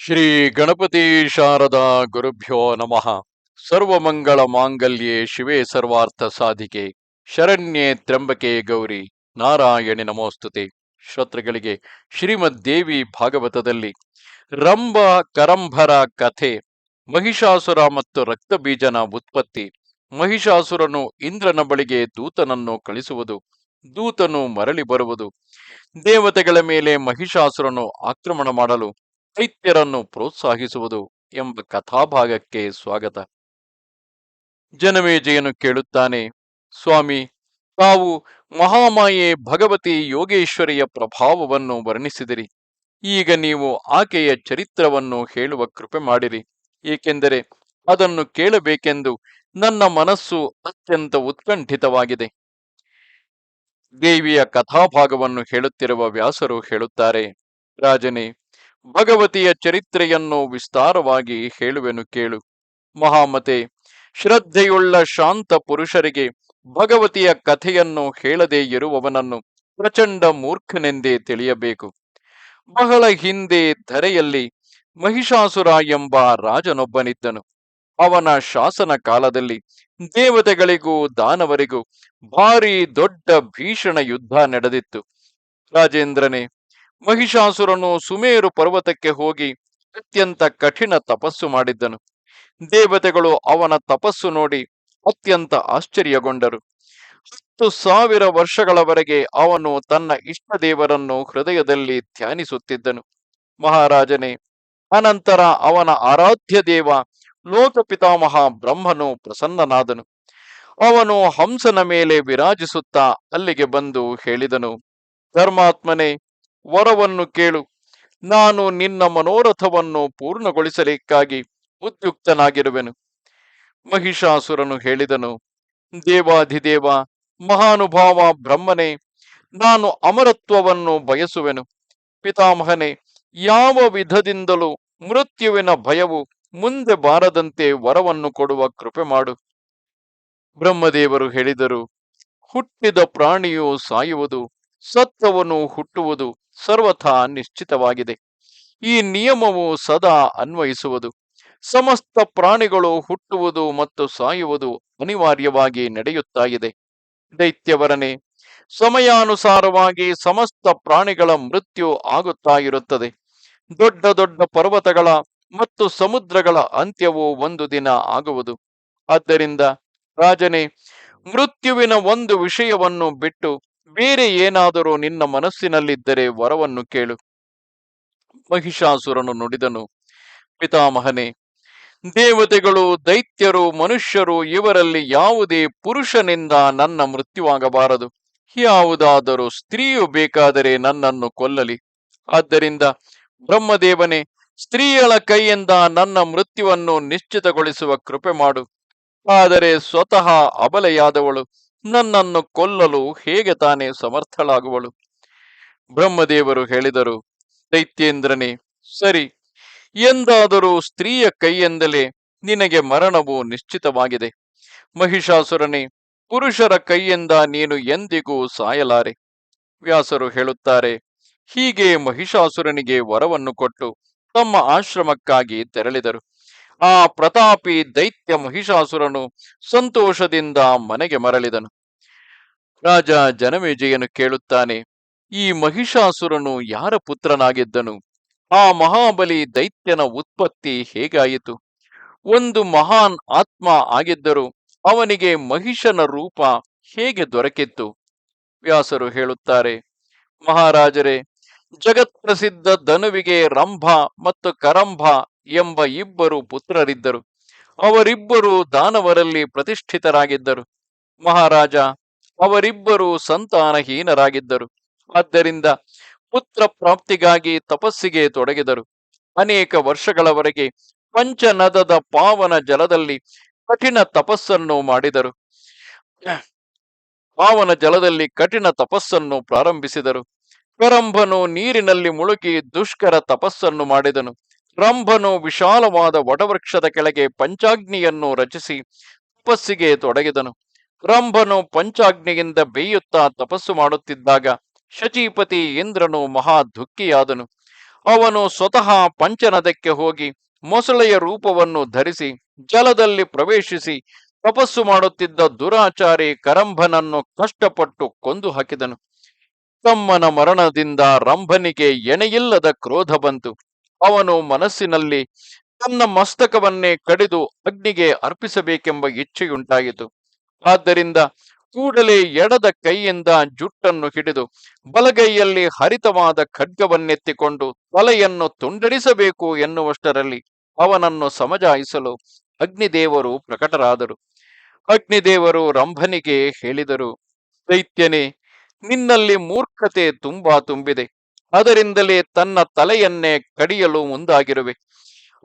ಶ್ರೀ ಗಣಪತಿ ಶಾರದಾ ಗುರುಭ್ಯೋ ನಮಃ. ಸರ್ವಮಂಗಳ ಮಾಂಗಲ್ಯೆ ಶಿವೇ ಸರ್ವಾರ್ಥ ಸಾಧಿಕೆ. ಶರಣ್ಯೆ ತ್ರಂಬಕೆ ಗೌರಿ. ನಾರಾಯಣಿ ನಮೋಸ್ತುತಿ. ಶ್ರೋತೃಗಳಿಗೆ ಶ್ರೀಮದ್ ದೇವಿ ಭಾಗವತದಲ್ಲಿ ರಂಭ ಕರಂಭರ ಕಥೆ, ಮಹಿಷಾಸುರ ಮತ್ತು ರಕ್ತಬೀಜನ ಉತ್ಪತ್ತಿ, ಮಹಿಷಾಸುರನು ಇಂದ್ರನ ಬಳಿಗೆ ದೂತನನ್ನು ಕಳಿಸುವುದು, ದೂತನು ಮರಳಿ ಬರುವುದು, ದೇವತೆಗಳ ಮೇಲೆ ಮಹಿಷಾಸುರನು ಆಕ್ರಮಣ ಮಾಡಲು ದೈತ್ಯರನ್ನು ಪ್ರೋತ್ಸಾಹಿಸುವುದು ಎಂಬ ಕಥಾಭಾಗಕ್ಕೆ ಸ್ವಾಗತ. ಜನಮೇಜಯನು ಕೇಳುತ್ತಾನೆ, ಸ್ವಾಮಿ, ತಾವು ಮಹಾಮಾಯೆ ಭಗವತಿ ಯೋಗೇಶ್ವರಿಯ ಪ್ರಭಾವವನ್ನು ವರ್ಣಿಸಿದಿರಿ. ಈಗ ನೀವು ಆಕೆಯ ಚರಿತ್ರವನ್ನು ಹೇಳುವ ಕೃಪೆ ಮಾಡಿರಿ. ಏಕೆಂದರೆ ಅದನ್ನು ಕೇಳಬೇಕೆಂದು ನನ್ನ ಮನಸ್ಸು ಅತ್ಯಂತ ಉತ್ಕಂಠಿತವಾಗಿದೆ. ದೇವಿಯ ಕಥಾಭಾಗವನ್ನು ಹೇಳುತ್ತಿರುವ ವ್ಯಾಸರು ಹೇಳುತ್ತಾರೆ, ರಾಜನೇ ಭಗವತಿಯ ಚರಿತ್ರೆಯನ್ನು ವಿಸ್ತಾರವಾಗಿ ಹೇಳುವೆನು ಕೇಳು. ಮಹಾಮತೆ, ಶ್ರದ್ಧೆಯುಳ್ಳ ಶಾಂತ ಪುರುಷರಿಗೆ ಭಗವತಿಯ ಕಥೆಯನ್ನು ಹೇಳದೇ ಇರುವವನನ್ನು ಪ್ರಚಂಡ ಮೂರ್ಖನೆಂದೇ ತಿಳಿಯಬೇಕು. ಬಹಳ ಹಿಂದೆ ಧರೆಯಲ್ಲಿ ಮಹಿಷಾಸುರ ಎಂಬ ರಾಜನೊಬ್ಬನಿದ್ದನು. ಅವನ ಶಾಸನ ಕಾಲದಲ್ಲಿ ದೇವತೆಗಳಿಗೂ ದಾನವರಿಗೂ ಭಾರಿ ದೊಡ್ಡ ಭೀಷಣ ಯುದ್ಧ ನಡೆದಿತ್ತು. ರಾಜೇಂದ್ರನೇ ಮಹಿಷಾಸುರನು ಸುಮೇರು ಪರ್ವತಕ್ಕೆ ಹೋಗಿ ಅತ್ಯಂತ ಕಠಿಣ ತಪಸ್ಸು ಮಾಡಿದ್ದನು. ದೇವತೆಗಳು ಅವನ ತಪಸ್ಸು ನೋಡಿ ಅತ್ಯಂತ ಆಶ್ಚರ್ಯಗೊಂಡರು. ಹತ್ತು ಸಾವಿರ ವರ್ಷಗಳವರೆಗೆ ಅವನು ತನ್ನ ಇಷ್ಟ ದೇವರನ್ನು ಹೃದಯದಲ್ಲಿ ಧ್ಯಾನಿಸುತ್ತಿದ್ದನು. ಮಹಾರಾಜನೇ, ಅನಂತರ ಅವನ ಆರಾಧ್ಯ ದೇವ ಲೋಕಪಿತಾಮಹ ಬ್ರಹ್ಮನು ಪ್ರಸನ್ನನಾದನು. ಅವನು ಹಂಸನ ಮೇಲೆ ವಿರಾಜಿಸುತ್ತಾ ಅಲ್ಲಿಗೆ ಬಂದು ಹೇಳಿದನು, ಧರ್ಮಾತ್ಮನೇ ವರವನ್ನು ಕೇಳು. ನಾನು ನಿನ್ನ ಮನೋರಥವನ್ನು ಪೂರ್ಣಗೊಳಿಸಲಿಕ್ಕಾಗಿ ಉದ್ಯುಕ್ತನಾಗಿರುವೆನು. ಮಹಿಷಾಸುರನು ಹೇಳಿದನು, ದೇವಾಧಿದೇವ, ಮಹಾನುಭಾವ ಬ್ರಹ್ಮನೇ, ನಾನು ಅಮರತ್ವವನ್ನು ಬಯಸುವೆನು. ಪಿತಾಮಹನೇ, ಯಾವ ವಿಧದಿಂದಲೂ ಮೃತ್ಯುವಿನ ಭಯವು ಮುಂದೆ ಬಾರದಂತೆ ವರವನ್ನು ಕೊಡುವ ಕೃಪೆ ಮಾಡು. ಬ್ರಹ್ಮದೇವರು ಹೇಳಿದರು, ಹುಟ್ಟಿದ ಪ್ರಾಣಿಯು ಸಾಯುವುದು ಸತ್ತವನು ಹುಟ್ಟುವುದು ಸರ್ವಥಾ ನಿಶ್ಚಿತವಾಗಿದೆ. ಈ ನಿಯಮವು ಸದಾ ಅನ್ವಯಿಸುವುದು. ಸಮಸ್ತ ಪ್ರಾಣಿಗಳು ಹುಟ್ಟುವುದು ಮತ್ತು ಸಾಯುವುದು ಅನಿವಾರ್ಯವಾಗಿ ನಡೆಯುತ್ತಾ ಇದೆ ದೈತ್ಯವರನೆ, ಸಮಯಾನುಸಾರವಾಗಿ ಸಮಸ್ತ ಪ್ರಾಣಿಗಳ ಮೃತ್ಯು ಆಗುತ್ತಾ ಇರುತ್ತದೆ ದೊಡ್ಡ ದೊಡ್ಡ ಪರ್ವತಗಳ ಮತ್ತು ಸಮುದ್ರಗಳ ಅಂತ್ಯವು ಒಂದು ದಿನ ಆಗುವುದು. ಆದ್ದರಿಂದ ರಾಜನೇ, ಮೃತ್ಯುವಿನ ಒಂದು ವಿಷಯವನ್ನು ಬಿಟ್ಟು ಬೇರೆ ಏನಾದರೂ ನಿನ್ನ ಮನಸ್ಸಿನಲ್ಲಿದ್ದರೆ ವರವನ್ನು ಕೇಳು. ಮಹಿಷಾಸುರನು ನುಡಿದನು, ಪಿತಾಮಹನೇ, ದೇವತೆಗಳು, ದೈತ್ಯರು, ಮನುಷ್ಯರು, ಇವರಲ್ಲಿ ಯಾವುದೇ ಪುರುಷನಿಂದ ನನ್ನ ಮೃತ್ಯುವಾಗಬಾರದು. ಯಾವುದಾದರೂ ಸ್ತ್ರೀಯು ಬೇಕಾದರೆ ನನ್ನನ್ನು ಕೊಲ್ಲಲಿ. ಆದ್ದರಿಂದ ಬ್ರಹ್ಮದೇವನೇ, ಸ್ತ್ರೀಯಳ ಕೈಯಿಂದ ನನ್ನ ಮೃತ್ಯುವನ್ನು ನಿಶ್ಚಿತಗೊಳಿಸುವ ಕೃಪೆ ಮಾಡು. ಆದರೆ ಸ್ವತಃ ಅಬಲೆಯಾದವಳು. ನನ್ನನ್ನು ಕೊಲ್ಲಲು ಹೇಗೆ ತಾನೇ ಸಮರ್ಥಳಾಗುವಳು? ಬ್ರಹ್ಮದೇವರು ಹೇಳಿದರು, ದೈತ್ಯೇಂದ್ರನೇ, ಸರಿ, ಎಂದಾದರೂ ಸ್ತ್ರೀಯ ಕೈಯಿಂದಲೇ ನಿನಗೆ ಮರಣವು ನಿಶ್ಚಿತವಾಗಿದೆ. ಮಹಿಷಾಸುರನೇ, ಪುರುಷರ ಕೈಯಿಂದ ನೀನು ಎಂದಿಗೂ ಸಾಯಲಾರೆ. ವ್ಯಾಸರು ಹೇಳುತ್ತಾರೆ, ಹೀಗೆ ಮಹಿಷಾಸುರನಿಗೆ ವರವನ್ನು ಕೊಟ್ಟು ತಮ್ಮ ಆಶ್ರಮಕ್ಕಾಗಿ ತೆರಳಿದರು. ಆ ಪ್ರತಾಪಿ ದೈತ್ಯ ಮಹಿಷಾಸುರನು ಸಂತೋಷದಿಂದ ಮನೆಗೆ ಮರಳಿದನು. ರಾಜ ಜನಮೇಜಯನು ಕೇಳುತ್ತಾನೆ, ಈ ಮಹಿಷಾಸುರನು ಯಾರ ಪುತ್ರನಾಗಿದ್ದನು? ಆ ಮಹಾಬಲಿ ದೈತ್ಯನ ಉತ್ಪತ್ತಿ ಹೇಗಾಯಿತು? ಒಂದು ಮಹಾನ್ ಆತ್ಮ ಆಗಿದ್ದರೂ ಅವನಿಗೆ ಮಹಿಷನ ರೂಪ ಹೇಗೆ ದೊರಕಿತ್ತು? ವ್ಯಾಸರು ಹೇಳುತ್ತಾರೆ, ಮಹಾರಾಜರೇ, ಜಗತ್ಪ್ರಸಿದ್ಧ ಧನುವಿಗೆ ರಂಭ ಮತ್ತು ಕರಂಭ ಎಂಬ ಇಬ್ಬರು ಪುತ್ರರಿದ್ದರು. ಅವರಿಬ್ಬರು ದಾನವರಲ್ಲಿ ಪ್ರತಿಷ್ಠಿತರಾಗಿದ್ದರು. ಮಹಾರಾಜ, ಅವರಿಬ್ಬರು ಸಂತಾನಹೀನರಾಗಿದ್ದರು. ಆದ್ದರಿಂದ ಪುತ್ರ ಪ್ರಾಪ್ತಿಗಾಗಿ ತಪಸ್ಸಿಗೆ ತೊಡಗಿದರು. ಅನೇಕ ವರ್ಷಗಳವರೆಗೆ ಪಂಚನದದ ಪಾವನ ಜಲದಲ್ಲಿ ಕಠಿಣ ತಪಸ್ಸನ್ನು ಮಾಡಿದರು. ಪಾವನ ಜಲದಲ್ಲಿ ಕಠಿಣ ತಪಸ್ಸನ್ನು ಪ್ರಾರಂಭಿಸಿದರು. ಕರಂಭನು ನೀರಿನಲ್ಲಿ ಮುಳುಗಿ ದುಷ್ಕರ ತಪಸ್ಸನ್ನು ಮಾಡಿದನು. ರಂಭನು ವಿಶಾಲವಾದ ವಟವೃಕ್ಷದ ಕೆಳಗೆ ಪಂಚಾಗ್ನಿಯನ್ನು ರಚಿಸಿ ತಪಸ್ಸಿಗೆ ತೊಡಗಿದನು. ರಂಭನು ಪಂಚಾಗ್ನಿಯಿಂದ ಬೇಯುತ್ತಾ ತಪಸ್ಸು ಮಾಡುತ್ತಿದ್ದಾಗ ಶಚೀಪತಿ ಇಂದ್ರನು ಮಹಾ ದುಃಖಿಯಾದನು. ಅವನು ಸ್ವತಃ ಪಂಚನದಕ್ಕೆ ಹೋಗಿ ಮೊಸಳೆಯ ರೂಪವನ್ನು ಧರಿಸಿ ಜಲದಲ್ಲಿ ಪ್ರವೇಶಿಸಿ ತಪಸ್ಸು ಮಾಡುತ್ತಿದ್ದ ದುರಾಚಾರಿ ಕರಂಭನನ್ನು ಕಷ್ಟಪಟ್ಟು ಕೊಂದು ಹಾಕಿದನು. ತಮ್ಮನ ಮರಣದಿಂದ ರಂಭನಿಗೆ ಎಣೆಯಿಲ್ಲದ ಕ್ರೋಧ ಬಂತು. ಅವನು ಮನಸ್ಸಿನಲ್ಲಿ ತನ್ನ ಮಸ್ತಕವನ್ನೇ ಕಡಿದು ಅಗ್ನಿಗೆ ಅರ್ಪಿಸಬೇಕೆಂಬ ಇಚ್ಛೆಯುಂಟಾಯಿತು. ಆದ್ದರಿಂದ ಕೂಡಲೇ ಎಡದ ಕೈಯಿಂದ ಜುಟ್ಟನ್ನು ಹಿಡಿದು ಬಲಗೈಯಲ್ಲಿ ಹರಿತವಾದ ಖಡ್ಗವನ್ನೆತ್ತಿಕೊಂಡು ತಲೆಯನ್ನು ತುಂಡರಿಸಬೇಕು ಎನ್ನುವಷ್ಟರಲ್ಲಿ ಅವನನ್ನು ಸಮಜಾಯಿಸಲು ಅಗ್ನಿದೇವರು ಪ್ರಕಟರಾದರು. ಅಗ್ನಿದೇವರು ರಂಭನಿಗೆ ಹೇಳಿದರು ದೈತ್ಯನೇ ನಿನ್ನಲ್ಲಿ ಮೂರ್ಖತೆ ತುಂಬಾ ತುಂಬಿದೆ. ಅದರಿಂದಲೇ ತನ್ನ ತಲೆಯನ್ನೇ ಕಡಿಯಲು ಮುಂದಾಗಿರುವೆ.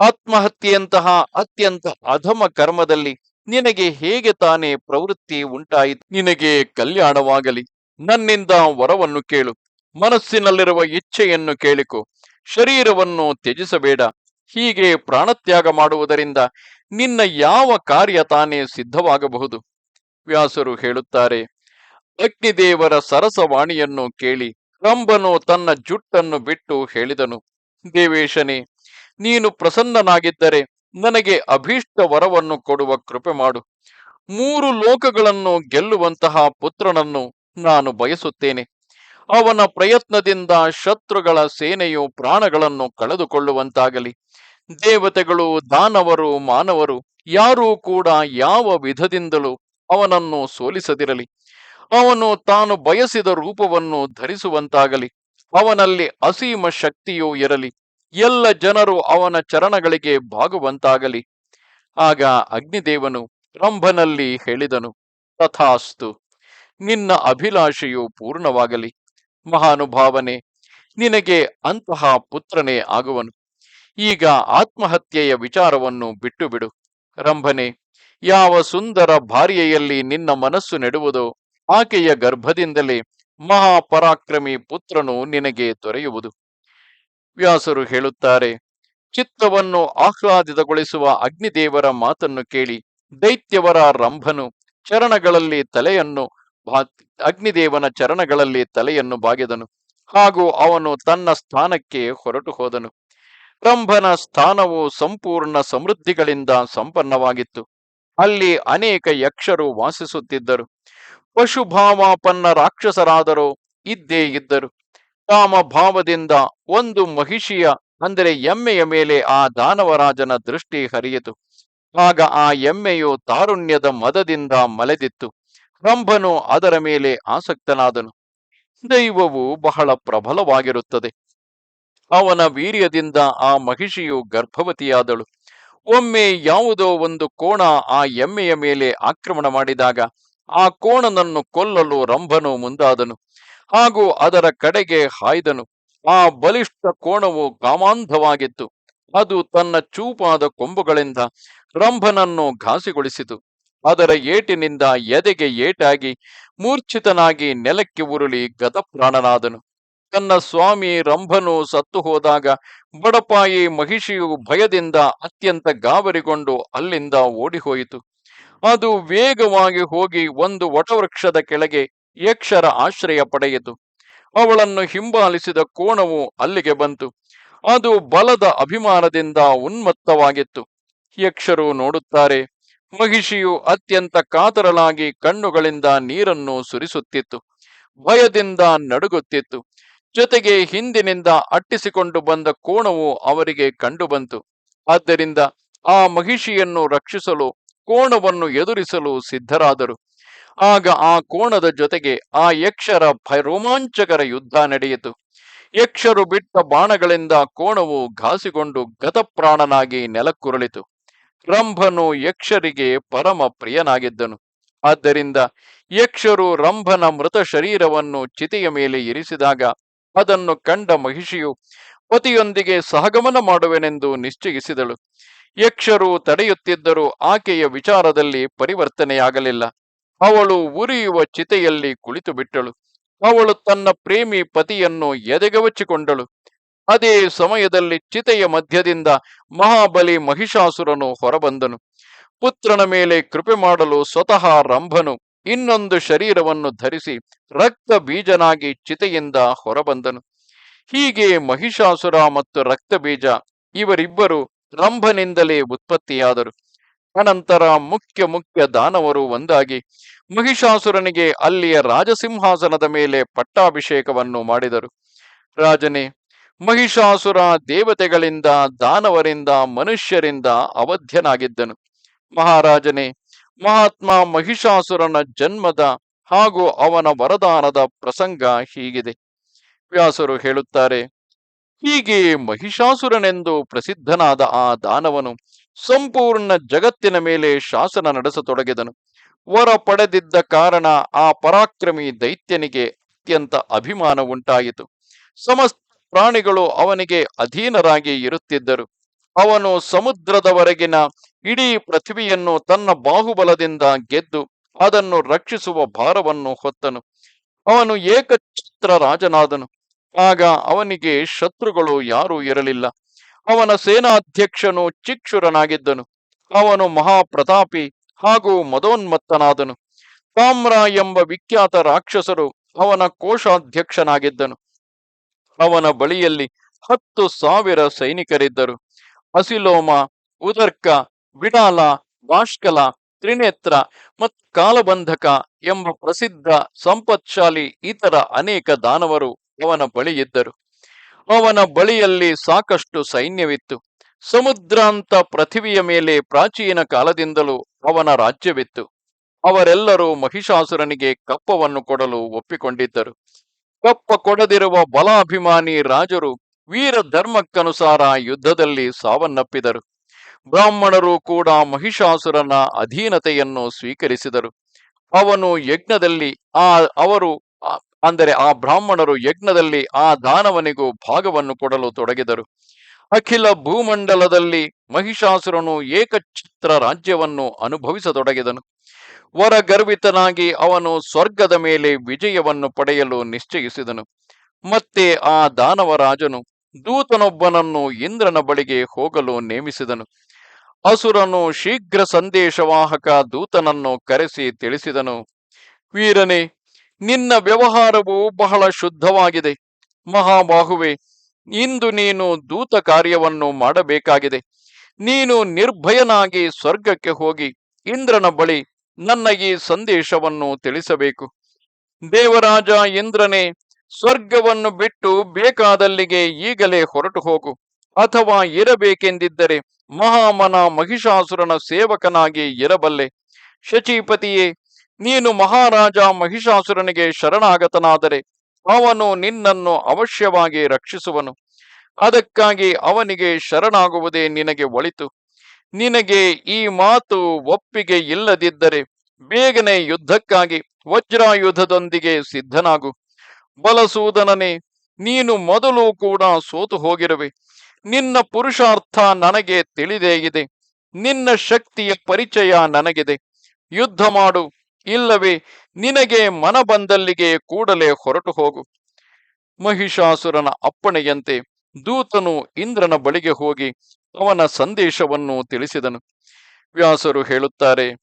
ಆತ್ಮಹತ್ಯೆಯಂತಹ ಅತ್ಯಂತ ಅಧಮ ಕರ್ಮದಲ್ಲಿ ನಿನಗೆ ಹೇಗೆ ತಾನೇ ಪ್ರವೃತ್ತಿ ಉಂಟಾಯಿತು? ನಿನಗೆ ಕಲ್ಯಾಣವಾಗಲಿ. ನನ್ನಿಂದ ವರವನ್ನು ಕೇಳು. ಮನಸ್ಸಿನಲ್ಲಿರುವ ಇಚ್ಛೆಯನ್ನು ಕೇಳಿಕೊ. ಶರೀರವನ್ನು ತ್ಯಜಿಸಬೇಡ. ಹೀಗೆ ಪ್ರಾಣತ್ಯಾಗ ಮಾಡುವುದರಿಂದ ನಿನ್ನ ಯಾವ ಕಾರ್ಯ ತಾನೇ ಸಿದ್ಧವಾಗಬಹುದು? ವ್ಯಾಸರು ಹೇಳುತ್ತಾರೆ, ಅಗ್ನಿದೇವರ ಸರಸವಾಣಿಯನ್ನು ಕೇಳಿ ರಂಭನು ತನ್ನ ಜುಟ್ಟನ್ನು ಬಿಟ್ಟು ಹೇಳಿದನು, ದೇವೇಶನೇ, ನೀನು ಪ್ರಸನ್ನನಾಗಿದ್ದರೆ ನನಗೆ ಅಭೀಷ್ಟ ವರವನ್ನು ಕೊಡುವ ಕೃಪೆ ಮಾಡು. ಮೂರು ಲೋಕಗಳನ್ನು ಗೆಲ್ಲುವಂತಹ ಪುತ್ರನನ್ನು ನಾನು ಬಯಸುತ್ತೇನೆ. ಅವನ ಪ್ರಯತ್ನದಿಂದ ಶತ್ರುಗಳ ಸೇನೆಯು ಪ್ರಾಣಗಳನ್ನು ಕಳೆದುಕೊಳ್ಳುವಂತಾಗಲಿ. ದೇವತೆಗಳು, ದಾನವರು, ಮಾನವರು, ಯಾರೂ ಕೂಡ ಯಾವ ವಿಧದಿಂದಲೂ ಅವನನ್ನು ಸೋಲಿಸದಿರಲಿ. ಅವನು ತಾನು ಬಯಸಿದ ರೂಪವನ್ನು ಧರಿಸುವಂತಾಗಲಿ, ಅವನಲ್ಲಿ ಅಸೀಮ ಶಕ್ತಿಯೂ ಇರಲಿ, ಎಲ್ಲ ಜನರು ಅವನ ಚರಣಗಳಿಗೆ ಭಾಗುವಂತಾಗಲಿ ಆಗ ಅಗ್ನಿದೇವನು ರಂಭನಲ್ಲಿ ಹೇಳಿದನು, ತಥಾಸ್ತು, ನಿನ್ನ ಅಭಿಲಾಷೆಯು ಪೂರ್ಣವಾಗಲಿ. ಮಹಾನುಭಾವನೆ, ನಿನಗೆ ಅಂತಹ ಪುತ್ರನೇ ಆಗುವನು. ಈಗ ಆತ್ಮಹತ್ಯೆಯ ವಿಚಾರವನ್ನು ಬಿಟ್ಟು ಬಿಡು ರಂಭನೆ, ಯಾವ ಸುಂದರ ಭಾರ್ಯೆಯಲ್ಲಿ ನಿನ್ನ ಮನಸ್ಸು ನೆಡುವುದೋ ಆಕೆಯ ಗರ್ಭದಿಂದಲೇ ಮಹಾಪರಾಕ್ರಮಿ ಪುತ್ರನು ನಿನಗೆ ದೊರೆಯುವುದು. ವ್ಯಾಸರು ಹೇಳುತ್ತಾರೆ, ಚಿತ್ತವನ್ನು ಆಹ್ಲಾದಿತಗೊಳಿಸುವ ಅಗ್ನಿದೇವರ ಮಾತನ್ನು ಕೇಳಿ, ದೈತ್ಯವರ ರಂಭನು ಚರಣಗಳಲ್ಲಿ ತಲೆಯನ್ನು ಅಗ್ನಿದೇವನ ಚರಣಗಳಲ್ಲಿ ತಲೆಯನ್ನು ಬಾಗಿದನು, ಹಾಗೂ ಅವನು ತನ್ನ ಸ್ಥಾನಕ್ಕೆ ಹೊರಟು ಹೋದನು. ರಂಭನ ಸ್ಥಾನವು ಸಂಪೂರ್ಣ ಸಮೃದ್ಧಿಗಳಿಂದ ಸಂಪನ್ನವಾಗಿತ್ತು. ಅಲ್ಲಿ ಅನೇಕ ಯಕ್ಷರು ವಾಸಿಸುತ್ತಿದ್ದರು. ಪಶುಭಾವಾಪನ್ನ ರಾಕ್ಷಸರಾದರೂ ಇದ್ದೇ ಇದ್ದರು. ಕಾಮ ಭಾವದಿಂದ ಒಂದು ಮಹಿಷಿಯ, ಅಂದರೆ ಎಮ್ಮೆಯ ಮೇಲೆ ಆ ದಾನವರಾಜನ ದೃಷ್ಟಿ ಹರಿಯಿತು. ಆಗ ಆ ಎಮ್ಮೆಯು ತಾರುಣ್ಯದ ಮದದಿಂದ ಮಲೆದಿತ್ತು ರಂಭನು ಅದರ ಮೇಲೆ ಆಸಕ್ತನಾದನು. ದೈವವು ಬಹಳ ಪ್ರಬಲವಾಗಿರುತ್ತದೆ. ಅವನ ವೀರ್ಯದಿಂದ ಆ ಮಹಿಷಿಯು ಗರ್ಭವತಿಯಾದಳು. ಒಮ್ಮೆ ಯಾವುದೋ ಒಂದು ಕೋಣ ಆ ಎಮ್ಮೆಯ ಮೇಲೆ ಆಕ್ರಮಣ ಮಾಡಿದಾಗ ಆ ಕೋಣನನ್ನು ಕೊಲ್ಲಲು ರಂಭನು ಮುಂದಾದನು ಹಾಗೂ ಅದರ ಕಡೆಗೆ ಹಾಯ್ದನು. ಆ ಬಲಿಷ್ಠ ಕೋಣವು ಕಾಮಾಂಧವಾಗಿತ್ತು ಅದು ತನ್ನ ಚೂಪಾದ ಕೊಂಬುಗಳಿಂದ ರಂಭನನ್ನು ಘಾಸಿಗೊಳಿಸಿತು. ಅದರ ಏಟಿನಿಂದ ಎದೆಗೆ ಏಟಾಗಿ ಮೂರ್ಛಿತನಾಗಿ ನೆಲಕ್ಕೆ ಉರುಳಿ ಗತಪ್ರಾಣನಾದನು ತನ್ನ ಸ್ವಾಮಿ ರಂಭನು ಸತ್ತು ಹೋದಾಗ ಬಡಪಾಯಿ ಮಹಿಷಿಯು ಭಯದಿಂದ ಅತ್ಯಂತ ಗಾಬರಿಗೊಂಡು ಅಲ್ಲಿಂದ ಓಡಿಹೋಯಿತು. ಅದು ವೇಗವಾಗಿ ಹೋಗಿ ಒಂದು ವಟವೃಕ್ಷದ ಕೆಳಗೆ ಯಕ್ಷರ ಆಶ್ರಯ ಪಡೆಯಿತು. ಅವಳನ್ನು ಹಿಂಬಾಲಿಸಿದ ಕೋಣವು ಅಲ್ಲಿಗೆ ಬಂತು. ಅದು ಬಲದ ಅಭಿಮಾನದಿಂದ ಉನ್ಮತ್ತವಾಗಿತ್ತು. ಯಕ್ಷರು ನೋಡುತ್ತಾರೆ, ಮಹಿಷಿಯು ಅತ್ಯಂತ ಕಾತರಲಾಗಿ ಕಣ್ಣುಗಳಿಂದ ನೀರನ್ನು ಸುರಿಸುತ್ತಿತ್ತು. ಭಯದಿಂದ ನಡುಗುತ್ತಿತ್ತು. ಜೊತೆಗೆ ಹಿಂದಿನಿಂದ ಅಟ್ಟಿಸಿಕೊಂಡು ಬಂದ ಕೋಣವು ಅವರಿಗೆ ಕಂಡುಬಂತು. ಆದ್ದರಿಂದ ಆ ಮಹಿಷಿಯನ್ನು ರಕ್ಷಿಸಲು ಕೋಣವನ್ನು ಎದುರಿಸಲು ಸಿದ್ಧರಾದರು. ಆಗ ಆ ಕೋಣದ ಜೊತೆಗೆ ಆ ಯಕ್ಷರ ರೋಮಾಂಚಕರ ಯುದ್ಧ ನಡೆಯಿತು. ಯಕ್ಷರು ಬಿಟ್ಟ ಬಾಣಗಳಿಂದ ಕೋಣವು ಘಾಸಿಗೊಂಡು ಗತಪ್ರಾಣನಾಗಿ ನೆಲಕ್ಕುರುಳಿತು. ರಂಭನು ಯಕ್ಷರಿಗೆ ಪರಮ ಪ್ರಿಯನಾಗಿದ್ದನು. ಆದ್ದರಿಂದ ಯಕ್ಷರು ರಂಭನ ಮೃತ ಶರೀರವನ್ನು ಚಿತೆಯ ಮೇಲೆ ಇರಿಸಿದಾಗ ಅದನ್ನು ಕಂಡ ಮಹಿಷಿಯು, ಪತಿಯೊಂದಿಗೆ ಸಹಗಮನ ಮಾಡುವೆನೆಂದು ನಿಶ್ಚಯಿಸಿದಳು. ಯಕ್ಷರು ತಡೆಯುತ್ತಿದ್ದರೂ ಆಕೆಯ ವಿಚಾರದಲ್ಲಿ ಪರಿವರ್ತನೆಯಾಗಲಿಲ್ಲ. ಅವಳು ಉರಿಯುವ ಚಿತೆಯಲ್ಲಿ ಕುಳಿತು ಬಿಟ್ಟಳು ಅವಳು ತನ್ನ ಪ್ರೇಮಿ ಪತಿಯನ್ನು ಎದೆಗವಚ್ಚಿಕೊಂಡಳು. ಅದೇ ಸಮಯದಲ್ಲಿ ಚಿತೆಯ ಮಧ್ಯದಿಂದ ಮಹಾಬಲಿ ಮಹಿಷಾಸುರನು ಹೊರಬಂದನು. ಪುತ್ರನ ಮೇಲೆ ಕೃಪೆ ಮಾಡಲು ಸ್ವತಃ ರಂಭನು ಇನ್ನೊಂದು ಶರೀರವನ್ನು ಧರಿಸಿ ರಕ್ತ ಬೀಜನಾಗಿ ಚಿತೆಯಿಂದ ಹೊರಬಂದನು. ಹೀಗೆ ಮಹಿಷಾಸುರ ಮತ್ತು ರಕ್ತಬೀಜ ಇವರಿಬ್ಬರು ರಂಭನಿಂದಲೇ ಉತ್ಪತ್ತಿಯಾದರು. ಅನಂತರ ಮುಖ್ಯ ಮುಖ್ಯ ದಾನವರು ಒಂದಾಗಿ ಮಹಿಷಾಸುರನಿಗೆ ಅಲ್ಲಿಯ ರಾಜಸಿಂಹಾಸನದ ಮೇಲೆ ಪಟ್ಟಾಭಿಷೇಕವನ್ನು ಮಾಡಿದರು. ರಾಜನೇ, ಮಹಿಷಾಸುರ ದೇವತೆಗಳಿಂದ, ದಾನವರಿಂದ, ಮನುಷ್ಯರಿಂದ ಅವಧ್ಯನಾಗಿದ್ದನು. ಮಹಾರಾಜನೇ, ಮಹಾತ್ಮ ಮಹಿಷಾಸುರನ ಜನ್ಮದ ಹಾಗೂ ಅವನ ವರದಾನದ ಪ್ರಸಂಗ ಹೀಗಿದೆ. ವ್ಯಾಸರು ಹೇಳುತ್ತಾರೆ ಹೀಗೆ ಮಹಿಷಾಸುರನೆಂದು ಪ್ರಸಿದ್ಧನಾದ ಆ ದಾನವನು ಸಂಪೂರ್ಣ ಜಗತ್ತಿನ ಮೇಲೆ ಶಾಸನ ನಡೆಸತೊಡಗಿದನು. ವರ ಪಡೆದಿದ್ದ ಕಾರಣ ಆ ಪರಾಕ್ರಮಿ ದೈತ್ಯನಿಗೆ ಅತ್ಯಂತ ಅಭಿಮಾನ ಉಂಟಾಯಿತು. ಸಮಸ್ತ ಪ್ರಾಣಿಗಳು ಅವನಿಗೆ ಅಧೀನರಾಗಿ ಇರುತ್ತಿದ್ದರು. ಅವನು ಸಮುದ್ರದವರೆಗಿನ ಇಡೀ ಪೃಥ್ವಿಯನ್ನು ತನ್ನ ಬಾಹುಬಲದಿಂದ ಗೆದ್ದು ಅದನ್ನು ರಕ್ಷಿಸುವ ಭಾರವನ್ನು ಹೊತ್ತನು. ಅವನು ಏಕಚಿತ್ರ ರಾಜನಾದನು. ಆಗ ಅವನಿಗೆ ಶತ್ರುಗಳು ಯಾರೂ ಇರಲಿಲ್ಲ. ಅವನ ಸೇನಾಧ್ಯಕ್ಷನು ಚಿಕ್ಷುರನಾಗಿದ್ದನು. ಅವನು ಮಹಾಪ್ರತಾಪಿ ಹಾಗೂ ಮದೋನ್ಮತ್ತನಾದನು. ತಾಮ್ರ ಎಂಬ ವಿಖ್ಯಾತ ರಾಕ್ಷಸರು ಅವನ ಕೋಶಾಧ್ಯಕ್ಷನಾಗಿದ್ದನು. ಅವನ ಬಳಿಯಲ್ಲಿ ಹತ್ತು ಸಾವಿರ ಸೈನಿಕರಿದ್ದರು. ಅಸಿಲೋಮ, ಉದರ್ಕ ಬಿಡಾಲ ಬಾಷ್ಕಲ ತ್ರಿನೇತ್ರ ಮತ್ತು ಕಾಲಬಂಧಕ ಎಂಬ ಪ್ರಸಿದ್ಧ ಸಂಪತ್ಶಾಲಿ ಇತರ ಅನೇಕ ದಾನವರು ಅವನ ಬಳಿ ಇದ್ದರು. ಅವನ ಬಳಿಯಲ್ಲಿ ಸಾಕಷ್ಟು ಸೈನ್ಯವಿತ್ತು. ಸಮುದ್ರಾಂತ ಪೃಥಿವಿಯ ಮೇಲೆ ಪ್ರಾಚೀನ ಕಾಲದಿಂದಲೂ ಅವನ ರಾಜ್ಯವಿತ್ತು. ಅವರೆಲ್ಲರೂ ಮಹಿಷಾಸುರನಿಗೆ ಕಪ್ಪವನ್ನು ಕೊಡಲು ಒಪ್ಪಿಕೊಂಡಿದ್ದರು. ಕಪ್ಪ ಕೊಡದಿರುವ ಬಲಾಭಿಮಾನಿ ರಾಜರು ವೀರ ಧರ್ಮಕ್ಕನುಸಾರ ಯುದ್ಧದಲ್ಲಿ ಸಾವನ್ನಪ್ಪಿದರು. ಬ್ರಾಹ್ಮಣರು ಕೂಡ ಮಹಿಷಾಸುರನ ಅಧೀನತೆಯನ್ನು ಸ್ವೀಕರಿಸಿದರು. ಅವನು ಯಜ್ಞದಲ್ಲಿ ಆ, ಅವರು ಅಂದರೆ ಆ ಬ್ರಾಹ್ಮಣರು ಯಜ್ಞದಲ್ಲಿ ಆ ದಾನವನಿಗೂ ಭಾಗವನ್ನು ಕೊಡಲು ತೊಡಗಿದರು. ಅಖಿಲ ಭೂಮಂಡಲದಲ್ಲಿ ಮಹಿಷಾಸುರನು ಏಕಚಿತ್ರ ರಾಜ್ಯವನ್ನು ಅನುಭವಿಸತೊಡಗಿದನು. ವರಗರ್ವಿತನಾಗಿ ಅವನು ಸ್ವರ್ಗದ ಮೇಲೆ ವಿಜಯವನ್ನು ಪಡೆಯಲು ನಿಶ್ಚಯಿಸಿದನು. ಮತ್ತೆ ಆ ದಾನವರಾಜನು ದೂತನೊಬ್ಬನನ್ನು ಇಂದ್ರನ ಬಳಿಗೆ ಹೋಗಲು ನೇಮಿಸಿದನು. ಅಸುರನು ಶೀಘ್ರ ಸಂದೇಶವಾಹಕ ದೂತನನ್ನು ಕರೆಸಿ ತಿಳಿಸಿದನು. ವೀರನೇ ನಿನ್ನ ವ್ಯವಹಾರವು ಬಹಳ ಶುದ್ಧವಾಗಿದೆ. ಮಹಾಬಾಹುವೆ, ಇಂದು ನೀನು ದೂತ ಕಾರ್ಯವನ್ನು ಮಾಡಬೇಕಾಗಿದೆ. ನೀನು ನಿರ್ಭಯನಾಗಿ ಸ್ವರ್ಗಕ್ಕೆ ಹೋಗಿ, ಇಂದ್ರನ ಬಳಿ ನನ್ನ ಈ ಸಂದೇಶವನ್ನು ತಿಳಿಸಬೇಕು. ದೇವರಾಜ ಇಂದ್ರನೇ, ಸ್ವರ್ಗವನ್ನು ಬಿಟ್ಟು ಬೇಕಾದಲ್ಲಿಗೆ ಈಗಲೇ ಹೊರಟು ಹೋಗು, ಅಥವಾ ಇರಬೇಕೆಂದಿದ್ದರೆ ಮಹಾಮನ ಮಹಿಷಾಸುರನ ಸೇವಕನಾಗಿ ಇರಬಲ್ಲೆ. ಶಚೀಪತಿಯೇ ನೀನು ಮಹಾರಾಜ ಮಹಿಷಾಸುರನಿಗೆ ಶರಣಾಗತನಾದರೆ ಅವನು ನಿನ್ನನ್ನು ಅವಶ್ಯವಾಗಿ ರಕ್ಷಿಸುವನು. ಅದಕ್ಕಾಗಿ ಅವನಿಗೆ ಶರಣಾಗುವುದೇ ನಿನಗೆ ಒಳಿತು. ನಿನಗೆ ಈ ಮಾತು ಒಪ್ಪಿಗೆ ಇಲ್ಲದಿದ್ದರೆ ಬೇಗನೆ ಯುದ್ಧಕ್ಕಾಗಿ ವಜ್ರಾಯುಧದೊಂದಿಗೆ ಸಿದ್ಧನಾಗು. ಬಲಸೂದನನೇ, ನೀನು ಮೊದಲು ಕೂಡ ಸೋತು ಹೋಗಿರುವೆ. ನಿನ್ನ ಪುರುಷಾರ್ಥ ನನಗೆ ತಿಳಿದೇ ನಿನ್ನ ಶಕ್ತಿಯ ಪರಿಚಯ ನನಗಿದೆ. ಯುದ್ಧ ಮಾಡು. ಇಲ್ಲವೇ, ನಿನಗೆ ಮನ ಬಂದಲ್ಲಿಗೆ ಕೂಡಲೇ ಹೊರಟು ಹೋಗು. ಮಹಿಷಾಸುರನ ಅಪ್ಪಣೆಯಂತೆ ದೂತನು ಇಂದ್ರನ ಬಳಿಗೆ ಹೋಗಿ ಅವನ ಸಂದೇಶವನ್ನು ತಿಳಿಸಿದನು. ವ್ಯಾಸರು ಹೇಳುತ್ತಾರೆ,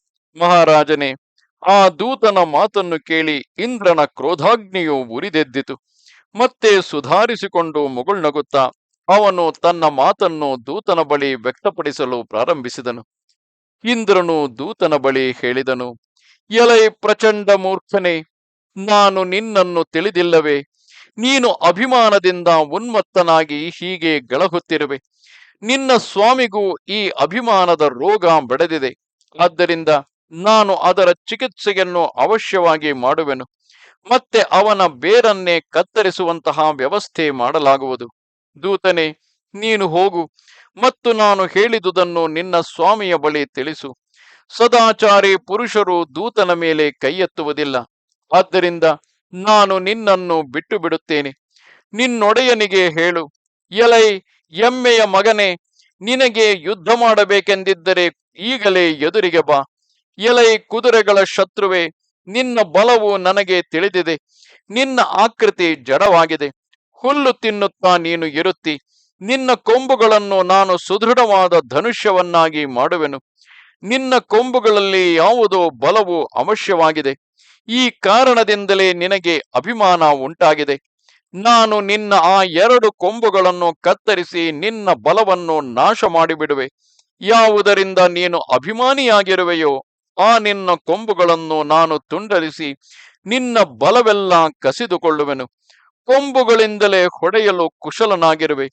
ಮಹಾರಾಜನೇ, ಆ ದೂತನ ಮಾತನ್ನು ಕೇಳಿ ಇಂದ್ರನ ಕ್ರೋಧಾಗ್ನಿಯು ಉರಿದೆದ್ದಿತು. ಮತ್ತೆ ಸುಧಾರಿಸಿಕೊಂಡು ಮುಗುಳ್ನಗುತ್ತಾ ಅವನು ತನ್ನ ಮಾತನ್ನು ದೂತನ ಬಳಿ ವ್ಯಕ್ತಪಡಿಸಲು ಪ್ರಾರಂಭಿಸಿದನು. ಇಂದ್ರನು ದೂತನ ಬಳಿ ಹೇಳಿದನು ಎಲೈ ಪ್ರಚಂಡ ಮೂರ್ಖನೆ, ನಾನು ನಿನ್ನನ್ನು ತಿಳಿದಿಲ್ಲವೇ? ನೀನು ಅಭಿಮಾನದಿಂದ ಉನ್ಮತ್ತನಾಗಿ ಹೀಗೆ ಗಳಗುತ್ತಿರುವೆ. ನಿನ್ನ ಸ್ವಾಮಿಗೂ ಈ ಅಭಿಮಾನದ ರೋಗ ಬಡದಿದೆ. ಆದ್ದರಿಂದ ನಾನು ಅದರ ಚಿಕಿತ್ಸೆಯನ್ನು ಅವಶ್ಯವಾಗಿ ಮಾಡುವೆನು. ಮತ್ತೆ ಅವನ ಬೇರನ್ನೇ ಕತ್ತರಿಸುವಂತಹ ವ್ಯವಸ್ಥೆ ಮಾಡಲಾಗುವುದು. ದೂತನೆ, ನೀನು ಹೋಗು. ಮತ್ತು ನಾನು ಹೇಳಿದುದನ್ನು ನಿನ್ನ ಸ್ವಾಮಿಯ ಬಳಿ ತಿಳಿಸು. ಸದಾಚಾರಿ ಪುರುಷರು ದೂತನ ಮೇಲೆ ಕೈಯೆತ್ತುವುದಿಲ್ಲ ಆದ್ದರಿಂದ ನಾನು ನಿನ್ನನ್ನು ಬಿಟ್ಟು ಬಿಡುತ್ತೇನೆ ನಿನ್ನೊಡೆಯನಿಗೆ ಹೇಳು, ಎಲೈ, ಎಮ್ಮೆಯ ಮಗನೇ, ನಿನಗೆ ಯುದ್ಧ ಮಾಡಬೇಕೆಂದಿದ್ದರೆ ಈಗಲೇ ಎದುರಿಗೆ ಬಾ. ಎಲೈ ಕುದುರೆಗಳ ಶತ್ರುವೆ, ನಿನ್ನ ಬಲವು ನನಗೆ ತಿಳಿದಿದೆ. ನಿನ್ನ ಆಕೃತಿ ಜಡವಾಗಿದೆ. ಹುಲ್ಲು ತಿನ್ನುತ್ತಾ ನೀನು ಇರುತ್ತಿ. ನಿನ್ನ ಕೊಂಬುಗಳನ್ನು ನಾನು ಸುದೃಢವಾದ ಧನುಷ್ಯವನ್ನಾಗಿ ಮಾಡುವೆನು. ನಿನ್ನ ಕೊಂಬುಗಳಲ್ಲಿ ಯಾವುದೋ ಬಲವು ಅವಶ್ಯವಾಗಿದೆ. ಈ ಕಾರಣದಿಂದಲೇ ನಿನಗೆ ಅಭಿಮಾನ ಉಂಟಾಗಿದೆ. ನಾನು ನಿನ್ನ ಆ ಎರಡು ಕೊಂಬುಗಳನ್ನು ಕತ್ತರಿಸಿ ನಿನ್ನ ಬಲವನ್ನು ನಾಶ ಮಾಡಿಬಿಡುವೆ ಯಾವುದರಿಂದ ನೀನು ಅಭಿಮಾನಿಯಾಗಿರುವೆಯೋ ಆ ನಿನ್ನ ಕೊಂಬುಗಳನ್ನು ನಾನು ತುಂಡರಿಸಿ ನಿನ್ನ ಬಲವೆಲ್ಲ ಕಸಿದುಕೊಳ್ಳುವೆನು. ಕೊಂಬುಗಳಿಂದಲೇ ಹೊಡೆಯಲು ಕುಶಲನಾಗಿರುವೆ.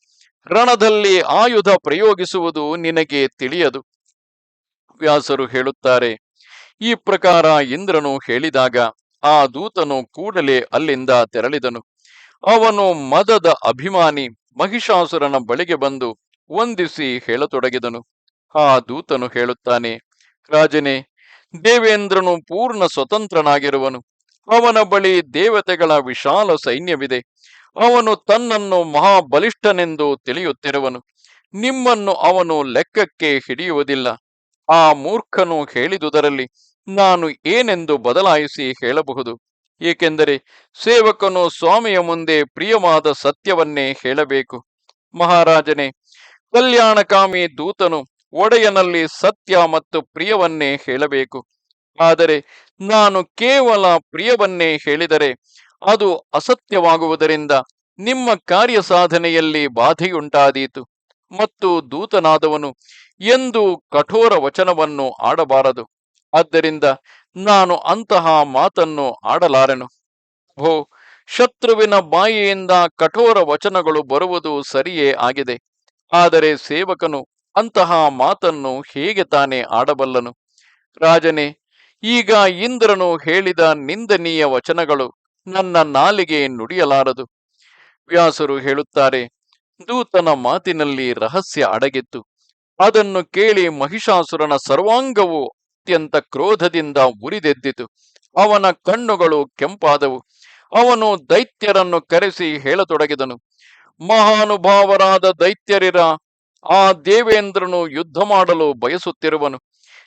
ರಣದಲ್ಲಿ ಆಯುಧ ಪ್ರಯೋಗಿಸುವುದು ನಿನಗೆ ತಿಳಿಯದು. ವ್ಯಾಸರು ಹೇಳುತ್ತಾರೆ, ಈ ಪ್ರಕಾರ ಇಂದ್ರನು ಹೇಳಿದಾಗ ಆ ದೂತನು ಕೂಡಲೇ ಅಲ್ಲಿಂದ ತೆರಳಿದನು. ಅವನು ಮದದ ಅಭಿಮಾನಿ ಮಹಿಷಾಸುರನ ಬಳಿಗೆ ಬಂದು ವಂದಿಸಿ ಹೇಳತೊಡಗಿದನು. ಆ ದೂತನು ಹೇಳುತ್ತಾನೆ, ರಾಜನೇ, ದೇವೇಂದ್ರನು ಪೂರ್ಣ ಸ್ವತಂತ್ರನಾಗಿರುವನು. ಅವನ ಬಳಿ ದೇವತೆಗಳ ವಿಶಾಲ ಸೈನ್ಯವಿದೆ. ಅವನು ತನ್ನನ್ನು ಮಹಾಬಲಿಷ್ಠನೆಂದು ತಿಳಿಯುತ್ತಿರುವನು. ನಿಮ್ಮನ್ನು ಅವನು ಲೆಕ್ಕಕ್ಕೆ ಹಿಡಿಯುವುದಿಲ್ಲ. ಆ ಮೂರ್ಖನು ಹೇಳಿದುದರಲ್ಲಿ ನಾನು ಏನೆಂದು ಬದಲಾಯಿಸಿ ಹೇಳಬಹುದು? ಏಕೆಂದರೆ ಸೇವಕನು ಸ್ವಾಮಿಯ ಮುಂದೆ ಪ್ರಿಯವಾದ ಸತ್ಯವನ್ನೇ ಹೇಳಬೇಕು. ಮಹಾರಾಜನೇ, ಕಲ್ಯಾಣಕಾಮಿ ದೂತನು ಒಡೆಯನಲ್ಲಿ ಸತ್ಯ ಮತ್ತು ಪ್ರಿಯವನ್ನೇ ಹೇಳಬೇಕು. ಆದರೆ ನಾನು ಕೇವಲ ಪ್ರಿಯವನ್ನೇ ಹೇಳಿದರೆ ಅದು ಅಸತ್ಯವಾಗುವುದರಿಂದ ನಿಮ್ಮ ಕಾರ್ಯ ಸಾಧನೆಯಲ್ಲಿ ಬಾಧೆಯುಂಟಾದೀತು. ಮತ್ತು ದೂತನಾದವನು ಎಂದು ಕಠೋರ ವಚನವನ್ನು ಆಡಬಾರದು. ಆದ್ದರಿಂದ ನಾನು ಅಂತಹ ಮಾತನ್ನು ಆಡಲಾರೆನು. ಹೋ ಶತ್ರುವಿನ ಬಾಯಿಯಿಂದ ಕಠೋರ ವಚನಗಳು ಬರುವುದು ಸರಿಯೇ ಆಗಿದೆ. ಆದರೆ ಸೇವಕನು ಅಂತಹ ಮಾತನ್ನು ಹೇಗೆ ತಾನೇ ಆಡಬಲ್ಲನು? ರಾಜನೇ, ಈಗ ಇಂದ್ರನು ಹೇಳಿದ ನಿಂದನೀಯ ವಚನಗಳು ನನ್ನ ನಾಲಿಗೆ ನುಡಿಯಲಾರದು. ವ್ಯಾಸರು ಹೇಳುತ್ತಾರೆ, ದೂತನ ಮಾತಿನಲ್ಲಿ ರಹಸ್ಯ ಅಡಗಿತ್ತು. ಅದನ್ನು ಕೇಳಿ ಮಹಿಷಾಸುರನ ಸರ್ವಾಂಗವು ಅತ್ಯಂತ ಕ್ರೋಧದಿಂದ ಉರಿದೆದ್ದಿತು. ಅವನ ಕಣ್ಣುಗಳು ಕೆಂಪಾದವು. ಅವನು ದೈತ್ಯರನ್ನು ಕರೆಸಿ ಹೇಳತೊಡಗಿದನು. ಮಹಾನುಭಾವರಾದ ದೈತ್ಯರಿರ, ಆ ದೇವೇಂದ್ರನು ಯುದ್ಧ ಮಾಡಲು ಬಯಸುತ್ತಿರುವನು.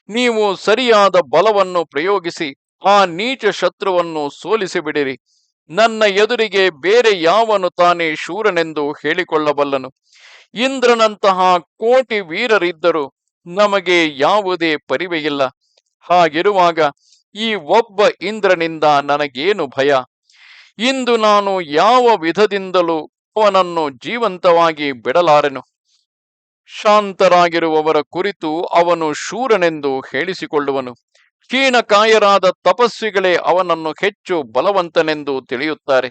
ನೀವು ಸರಿಯಾದ ಬಲವನ್ನು ಪ್ರಯೋಗಿಸಿ, ಆ ನೀಚ ಶತ್ರುವನ್ನು ಸೋಲಿಸಿಬಿಡಿರಿ. ನನ್ನ ಎದುರಿಗೆ ಬೇರೆ ಯಾವನು ತಾನೇ ಶೂರನೆಂದು ಹೇಳಿಕೊಳ್ಳಬಲ್ಲನು. ಇಂದ್ರನಂತಹ ಕೋಟಿ ವೀರರಿದ್ದರೂ ನಮಗೆ ಯಾವುದೇ ಪರಿವೆಯಿಲ್ಲ. ಹಾಗಿರುವಾಗ ಈ ಒಬ್ಬ ಇಂದ್ರನಿಂದ ನನಗೇನು ಭಯ? ಇಂದು ನಾನು ಯಾವ ವಿಧದಿಂದಲೂ ಅವನನ್ನು ಜೀವಂತವಾಗಿ ಬಿಡಲಾರೆನು? ಶಾಂತರಾಗಿರುವವರ ಕುರಿತು ಅವನು ಶೂರನೆಂದು ಹೇಳಿಸಿಕೊಳ್ಳುವನು. ಕ್ಷೀಣಕಾಯರಾದ ತಪಸ್ವಿಗಳೇ ಅವನನ್ನು ಹೆಚ್ಚು ಬಲವಂತನೆಂದು ತಿಳಿಯುತ್ತಾರೆ.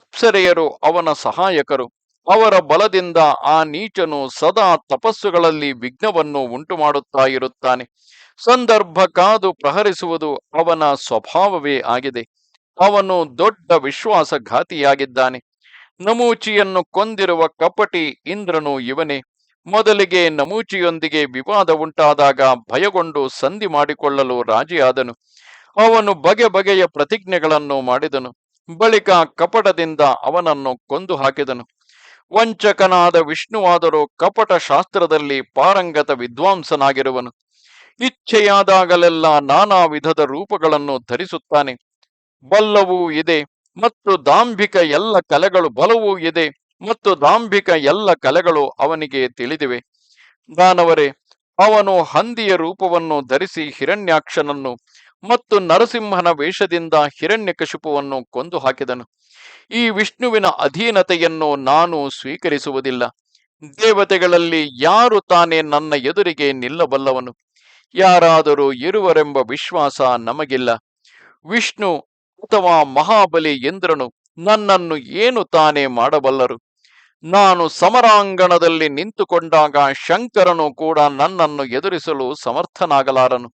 ಅಪ್ಸರೆಯರು ಅವನ ಸಹಾಯಕರು. ಅವರ ಬಲದಿಂದ ಆ ನೀಚನು ಸದಾ ತಪಸ್ಸುಗಳಲ್ಲಿ ವಿಘ್ನವನ್ನು ಉಂಟು ಮಾಡುತ್ತಾ ಇರುತ್ತಾನೆ. ಸಂದರ್ಭ ಕಾದು ಪ್ರಹರಿಸುವುದು ಅವನ ಸ್ವಭಾವವೇ ಆಗಿದೆ. ಅವನು ದೊಡ್ಡ ವಿಶ್ವಾಸಘಾತಿಯಾಗಿದ್ದಾನೆ. ನಮೂಚಿಯನ್ನು ಕೊಂದಿರುವ ಕಪಟಿ ಇಂದ್ರನು ಇವನೇ. ಮೊದಲಿಗೆ ನಮೂಚಿಯೊಂದಿಗೆ ವಿವಾದ ಉಂಟಾದಾಗ ಭಯಗೊಂಡು ಸಂಧಿ ಮಾಡಿಕೊಳ್ಳಲು ರಾಜಿಯಾದನು. ಅವನು ಬಗೆ ಬಗೆಯ ಪ್ರತಿಜ್ಞೆಗಳನ್ನು ಮಾಡಿದನು. ಬಳಿಕ ಕಪಟದಿಂದ ಅವನನ್ನು ಕೊಂದು ಹಾಕಿದನು. ವಂಚಕನಾದ ವಿಷ್ಣುವಾದರೂ ಕಪಟ ಶಾಸ್ತ್ರದಲ್ಲಿ ಪಾರಂಗತ ವಿದ್ವಾಂಸನಾಗಿರುವನು. ಇಚ್ಛೆಯಾದಾಗಲೆಲ್ಲ ನಾನಾ ವಿಧದ ರೂಪಗಳನ್ನು ಧರಿಸುತ್ತಾನೆ. ಬಲ್ಲವೂ ಇದೆ ಮತ್ತು ದಾಂಭಿಕ ಎಲ್ಲ ಕಲೆಗಳು ಬಲವೂ ಇದೆ ಮತ್ತು ದಾಂಭಿಕ ಎಲ್ಲ ಕಲೆಗಳು ಅವನಿಗೆ ತಿಳಿದಿವೆ. ದಾನವರೇ, ಅವನು ಹಂದಿಯ ರೂಪವನ್ನು ಧರಿಸಿ ಹಿರಣ್ಯಾಕ್ಷನನ್ನು ಮತ್ತು ನರಸಿಂಹನ ವೇಷದಿಂದ ಹಿರಣ್ಯಕಶಿಪುವನ್ನು ಕೊಂದು ಹಾಕಿದನು ಈ ವಿಷ್ಣುವಿನ ಅಧೀನತೆಯನ್ನು ನಾನು ಸ್ವೀಕರಿಸುವುದಿಲ್ಲ. ದೇವತೆಗಳಲ್ಲಿ ಯಾರು ತಾನೇ ನನ್ನ ಎದುರಿಗೆ ನಿಲ್ಲಬಲ್ಲವನು? ಯಾರಾದರೂ ಇರುವರೆಂಬ ವಿಶ್ವಾಸ ನಮಗಿಲ್ಲ. ವಿಷ್ಣು ಅಥವಾ ಮಹಾಬಲಿ ಇಂದ್ರನು ನನ್ನನ್ನು ಏನು ತಾನೇ ಮಾಡಬಲ್ಲರು? ನಾನು ಸಮರಾಂಗಣದಲ್ಲಿ ನಿಂತುಕೊಂಡಾಗ ಶಂಕರನು ಕೂಡ ನನ್ನನ್ನು ಎದುರಿಸಲು ಸಮರ್ಥನಾಗಲಾರನು.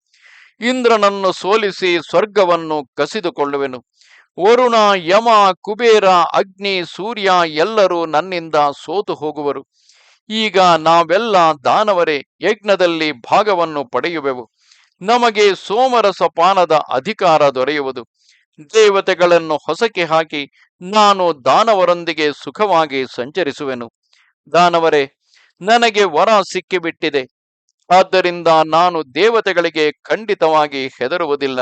ಇಂದ್ರನನ್ನು ಸೋಲಿಸಿ ಸ್ವರ್ಗವನ್ನು ಕಸಿದುಕೊಳ್ಳುವೆನು. ವರುಣ, ಯಮ, ಕುಬೇರ, ಅಗ್ನಿ, ಸೂರ್ಯ ಎಲ್ಲರೂ ನನ್ನಿಂದ ಸೋತು ಹೋಗುವರು. ಈಗ ನಾವೆಲ್ಲ ದಾನವರೇ, ಯಜ್ಞದಲ್ಲಿ ಭಾಗವನ್ನು ಪಡೆಯುವೆವು. ನಮಗೆ ಸೋಮರಸ ಪಾನದ ಅಧಿಕಾರ ದೊರೆಯುವುದು. ದೇವತೆಗಳನ್ನು ಹೊಸಕೆ ಹಾಕಿ ನಾನು ದಾನವರೊಂದಿಗೆ ಸುಖವಾಗಿ ಸಂಚರಿಸುವೆನು. ದಾನವರೇ, ನನಗೆ ವರ ಸಿಕ್ಕಿಬಿಟ್ಟಿದೆ. ಆದ್ದರಿಂದ ನಾನು ದೇವತೆಗಳಿಗೆ ಖಂಡಿತವಾಗಿ ಹೆದರುವುದಿಲ್ಲ.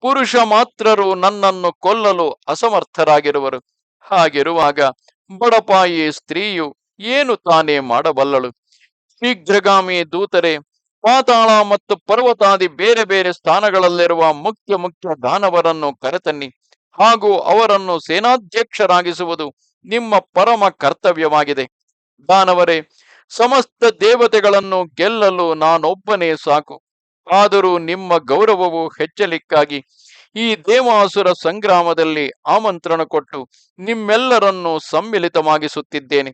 ಪುರುಷ ಮಾತ್ರರು ನನ್ನನ್ನು ಕೊಲ್ಲಲು ಅಸಮರ್ಥರಾಗಿರುವರು. ಹಾಗಿರುವಾಗ ಬಡಪಾಯಿ ಸ್ತ್ರೀಯು ಏನು ತಾನೇ ಮಾಡಬಲ್ಲಳು? ಶೀಘ್ರಗಾಮಿ ದೂತರೆ, ಪಾತಾಳ ಮತ್ತು ಪರ್ವತಾದಿ ಬೇರೆ ಬೇರೆ ಸ್ಥಾನಗಳಲ್ಲಿರುವ ಮುಖ್ಯ ಮುಖ್ಯ ದಾನವರನ್ನು ಕರೆತನ್ನಿ. ಹಾಗೂ ಅವರನ್ನು ಸೇನಾಧ್ಯಕ್ಷರಾಗಿಸುವುದು ನಿಮ್ಮ ಪರಮ ಕರ್ತವ್ಯವಾಗಿದೆ. ದಾನವರೇ, ಸಮಸ್ತ ದೇವತೆಗಳನ್ನು ಗೆಲ್ಲಲು ನಾನೊಬ್ಬನೇ ಸಾಕು. ಆದರೂ ನಿಮ್ಮ ಗೌರವವು ಹೆಚ್ಚಲಿಕ್ಕಾಗಿ. ಈ ದೇವಾಸುರ ಸಂಗ್ರಾಮದಲ್ಲಿ ಆಮಂತ್ರಣ ಕೊಟ್ಟು ನಿಮ್ಮೆಲ್ಲರನ್ನು ಸಮ್ಮಿಲಿತವಾಗಿಸುತ್ತಿದ್ದೇನೆ.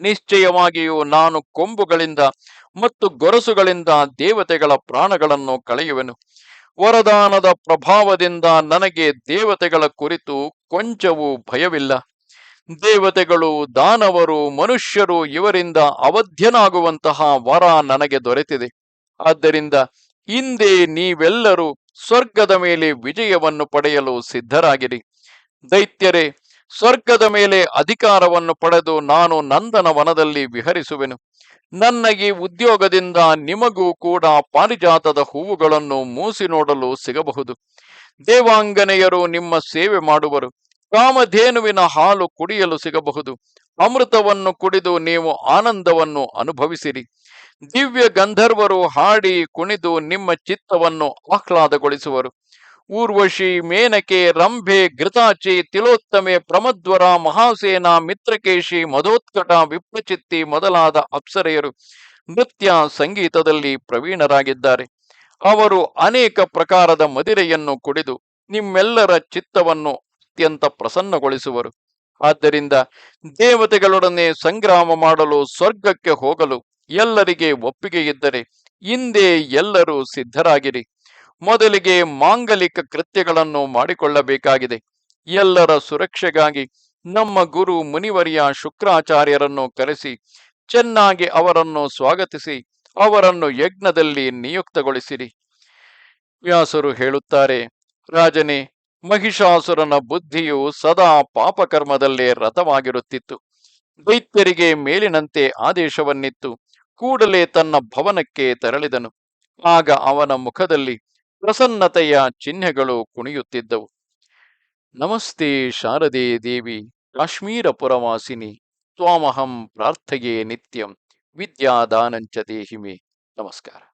ನಿಶ್ಚಯವಾಗಿಯೂ ನಾನು ಕೊಂಬುಗಳಿಂದ ಮತ್ತು ಗೊರಸುಗಳಿಂದ ದೇವತೆಗಳ ಪ್ರಾಣಗಳನ್ನು ಕಳೆಯುವೆನು. ವರದಾನದ ಪ್ರಭಾವದಿಂದ ನನಗೆ ದೇವತೆಗಳ ಕುರಿತು ಕೊಂಚವೂ ಭಯವಿಲ್ಲ. ದೇವತೆಗಳು, ದಾನವರು, ಮನುಷ್ಯರು ಇವರಿಂದ ಅವಧ್ಯನಾಗುವಂತಹ ವರ ನನಗೆ ದೊರೆತಿದೆ. ಆದ್ದರಿಂದ ಹಿಂದೆ ನೀವೆಲ್ಲರೂ ಸ್ವರ್ಗದ ಮೇಲೆ ವಿಜಯವನ್ನು ಪಡೆಯಲು ಸಿದ್ಧರಾಗಿರಿ. ದೈತ್ಯರೇ, ಸ್ವರ್ಗದ ಮೇಲೆ ಅಧಿಕಾರವನ್ನು ಪಡೆದು ನಾನು ನಂದನ ವನದಲ್ಲಿ ವಿಹರಿಸುವೆನು. ನನ್ನ ಉದ್ಯೋಗದಿಂದ ನಿಮಗೂ ಕೂಡ ಪಾರಿಜಾತದ ಹೂವುಗಳನ್ನು ಮೂಸಿ ನೋಡಲು ಸಿಗಬಹುದು. ದೇವಾಂಗನೆಯರು ನಿಮ್ಮ ಸೇವೆ ಮಾಡುವರು. ಕಾಮಧೇನುವಿನ ಹಾಲು ಕುಡಿಯಲು ಸಿಗಬಹುದು. ಅಮೃತವನ್ನು ಕುಡಿದು ನೀವು ಆನಂದವನ್ನು ಅನುಭವಿಸಿರಿ. ದಿವ್ಯ ಗಂಧರ್ವರು ಹಾಡಿ ಕುಣಿದು ನಿಮ್ಮ ಚಿತ್ತವನ್ನು ಆಹ್ಲಾದಗೊಳಿಸುವರು. ಊರ್ವಶಿ ಮೇನಕೆ ರಂಭೆ ಘೃತಾಚಿ ತಿಲೋತ್ತಮೆ ಪ್ರಮದ್ವರ ಮಹಾಸೇನ ಮಿತ್ರಕೇಶಿ ಮಧೋತ್ಕಟ ವಿಪ್ರಚಿತ್ತಿ ಮೊದಲಾದ ಅಪ್ಸರೆಯರು ನೃತ್ಯ ಸಂಗೀತದಲ್ಲಿ ಪ್ರವೀಣರಾಗಿದ್ದಾರೆ. ಅವರು ಅನೇಕ ಪ್ರಕಾರದ ಮದಿರೆಯನ್ನು ಕುಡಿದು ನಿಮ್ಮೆಲ್ಲರ ಚಿತ್ತವನ್ನು ಅತ್ಯಂತ ಪ್ರಸನ್ನಗೊಳಿಸುವರು. ಆದ್ದರಿಂದ ದೇವತೆಗಳೊಡನೆ ಸಂಗ್ರಾಮ ಮಾಡಲು ಸ್ವರ್ಗಕ್ಕೆ ಹೋಗಲು ಎಲ್ಲರಿಗೆ ಒಪ್ಪಿಗೆ ಇದ್ದರೆ ಹಿಂದೆ ಎಲ್ಲರೂ ಸಿದ್ಧರಾಗಿರಿ. ಮೊದಲಿಗೆ ಮಾಂಗಲಿಕ ಕೃತ್ಯಗಳನ್ನು ಮಾಡಿಕೊಳ್ಳಬೇಕಾಗಿದೆ. ಎಲ್ಲರ ಸುರಕ್ಷೆಗಾಗಿ ನಮ್ಮ ಗುರು ಮುನಿವರಿಯ ಶುಕ್ರಾಚಾರ್ಯರನ್ನು ಕರೆಸಿ, ಚೆನ್ನಾಗಿ ಅವರನ್ನು ಸ್ವಾಗತಿಸಿ, ಅವರನ್ನು ಯಜ್ಞದಲ್ಲಿ ನಿಯುಕ್ತಗೊಳಿಸಿರಿ. ವ್ಯಾಸರು ಹೇಳುತ್ತಾರೆ, ರಾಜನೇ, ಮಹಿಷಾಸುರನ ಬುದ್ಧಿಯು ಸದಾ ಪಾಪಕರ್ಮದಲ್ಲೇ ರಥವಾಗಿರುತ್ತಿತ್ತು. ದೈತ್ಯರಿಗೆ ಮೇಲಿನಂತೆ ಆದೇಶವನ್ನಿತ್ತು. ಕೂಡಲೇ ತನ್ನ ಭವನಕ್ಕೆ ತೆರಳಿದನು. ಆಗ ಅವನ ಮುಖದಲ್ಲಿ ಪ್ರಸನ್ನತೆಯ ಚಿಹ್ನೆಗಳು ಕುಣಿಯುತ್ತಿದ್ದವು. ನಮಸ್ತೆ ಶಾರದೆ ದೇವಿ ಕಾಶ್ಮೀರ ಪುರವಾಸಿನಿ ತ್ವಾಮಹಂ ಪ್ರಾರ್ಥೆಯೇ ನಿತ್ಯಂ, ವಿದ್ಯಾದಾನಂಚ ದೇಹಿಮೆ. ನಮಸ್ಕಾರ.